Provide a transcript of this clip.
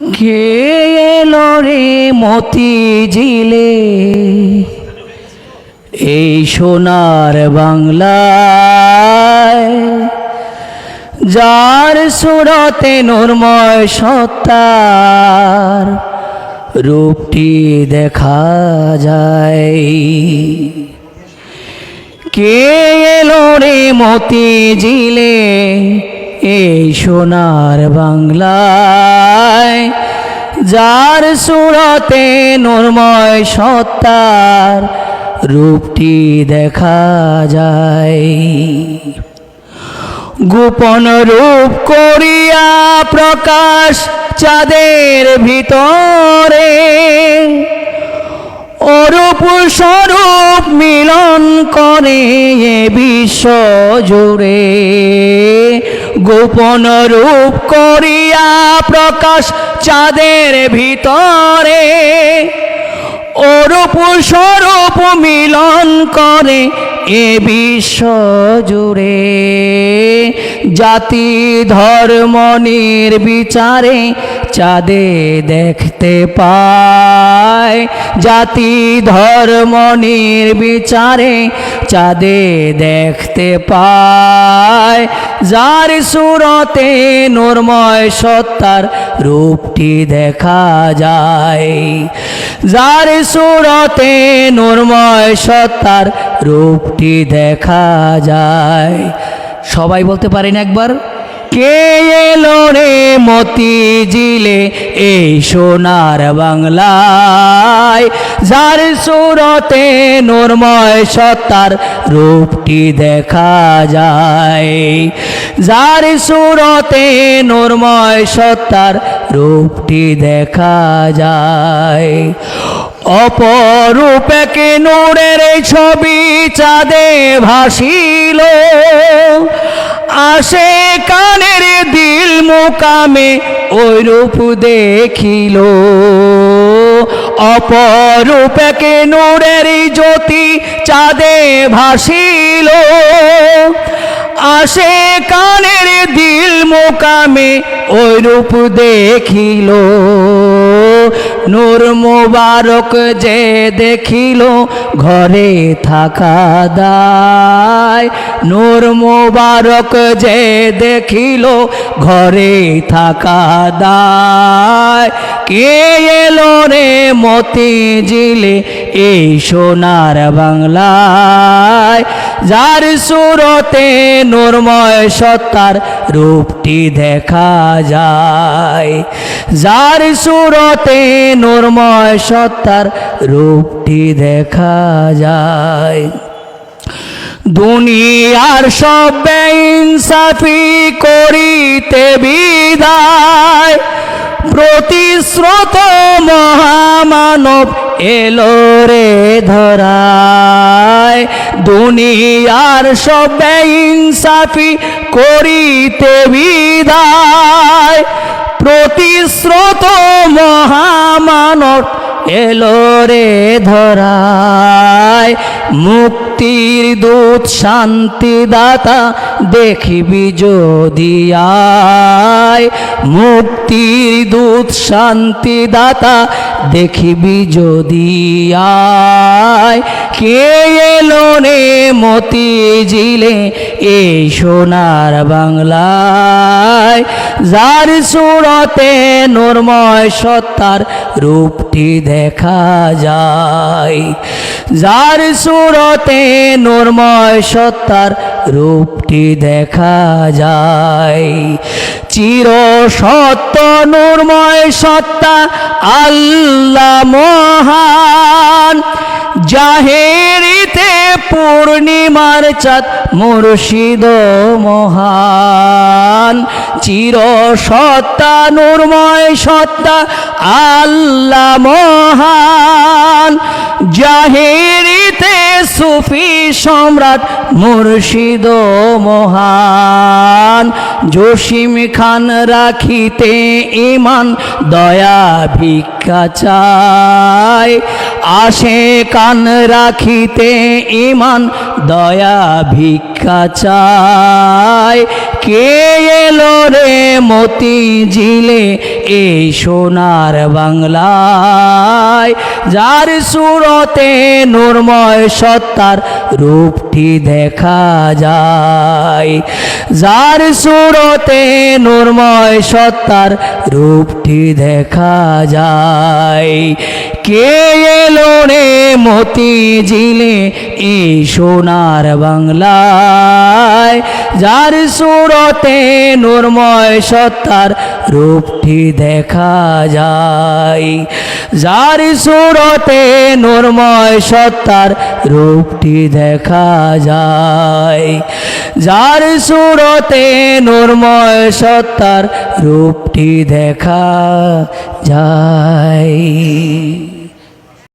কে এলো মতি জিলে? এই সোনার বাংলায় যার সুরতে নর্ময় সত্তার রূপটি দেখা যায়। কে এলো রে মতি জিলে? এই সোনার বাংলায়, যার সুরতে নর্ময় সত্তার রূপটি দেখা যায়। গোপন রূপ করিয়া প্রকাশ চাঁদের ভিতরে, অরূপ স্বরূপ মিলন করে বিশ্ব জুড়ে। গোপন রূপ করিয়া প্রকাশ চাঁদের ভিতরে। অরূপ স্বরূপ মিলন করে এ বিশ্ব জুড়ে। জাতি ধর্ম নির্বিচারে চাঁদে দেখতে পায়। জাতি ধর্ম নির্বিচারে চাঁদে দেখতে পায়, যার সুরতে নর্ময় সত্তার রূপটি দেখা যায়। যার সুরতে নর্ময় সত্তার রূপটি দেখা যায়। সবাই বলতে পারেন একবার? কে এলো রে মতি জিলে এই সোনার বাংলায়, যার সুরতে নর্ময় সত্তার রূপটি দেখা যায়। যার সুরতে নর্ময় সত্তার রূপটি দেখা যায়। অপরূপেকে নূরের ছবি চাঁদে ভাসিল? আসে কানের দিল মোকামে ওই রূপ দেখিল অপরূপেকে নূরের জ্যোতি চাঁদে ভাসিল। আসে কানের দিল মোকামে ওই রূপ দেখিল। নূর মোবারক যে দেখিল ঘরে থাকা দায়। নূর মোবারক যে দেখিল ঘরে থাকা দায়। কে এলো রে মতি জিলে এই সোনার বাংলায়, যার সুরতে নূরময় সত্তার রূপটি দেখা যায়, যার সুরতে নূরময় সত্তার রূপটি দেখা যায়। দুনিয়ার সব ইনসাফি করিতে বিদায় প্রতিশ্রুত মহামানব এলো রে ধরায়। দুনিয়ার সব ইনসাফি করিতে বিদায়। প্রতিশ্রুত মহামানব এলো রে ধরায়। মুক্তির দূত, শান্তিদাতা, দেখিবি যদি আয়। মুক্তির দূত, শান্তিদাতা, দেখিবি যদি আয়। কে এলো রে মতি জিলে, এই সোনার বাংলায়। যার সুরতে নর্ময় সত্তার রূপটি দেখা যায়। যার সুরতে নর্ময় সত্তার রূপটি দেখা যায়। চির সত্য নর্ময় সত্তা আল্লাহ মহান। জাহেরিতে পূর্ণিমার চাঁদ মুর্শিদ মহান। চির সত্তা নূরময় সত্তা আল্লাহ জাহেরিতে সুফি সম্রাট মুর্শিদ মহান। জসিম খান রাখিতে ইমান দয়া ভিক্ষা চায় আসে কান রাখিতে ইমান দয়া ভিক্ষা চায় কে এলো রে মতি জিলে এই সোনার বাংলায়, যার সুরতে নূরময় সত্তার রূপটি দেখা যায়, যার সুরতে নূরময় সত্তার রূপটি দেখা যায়। কে এলো রে মতি জিলে এই সোনার বাংলায়, যার সুরতে নূরময় সত্তার রূপটি দেখা যায়। যার সুরতে নর্ময় সত্তার রূপটি দেখা যায়। যার সুরতে নর্ময় সত্তার রূপটি দেখা যায়।